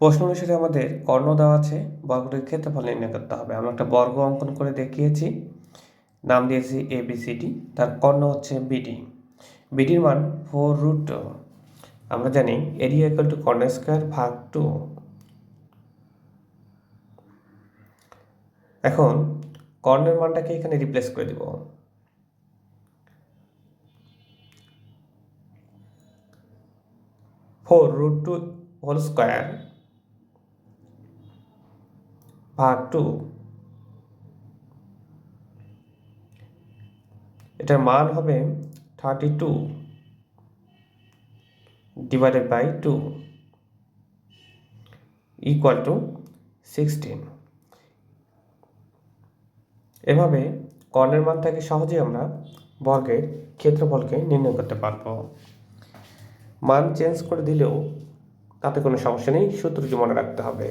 প্রশ্ন অনুসারে আমাদের কর্ণ দেওয়া আছে, বর্গটির ক্ষেত্রফল নির্ণয় করতে হবে। আমরা একটা বর্গ অঙ্কন করে দেখিয়েছি, নাম দিয়েছি এ বি সি ডি তার কর্ণ হচ্ছে বিডি বিডির মান ফোর রুট আমরা জানি এরিয়া ইকুয়াল টু কর্ণ স্কোয়ার ভাগ টু এখন কর্ণের মানটাকে এখানে রিপ্লেস করে দিব। Four root two whole square ভাগ টু এটার মান হবে thirty two divided by two equal to sixteen এভাবে কর্ণের মান থেকে সহজেই আমরা বর্গের ক্ষেত্রফলকে নির্ণয় করতে পারব। মান চেঞ্জ করে দিলেও তাতে কোনো সমস্যা নেই, সূত্রটি মনে রাখতে হবে।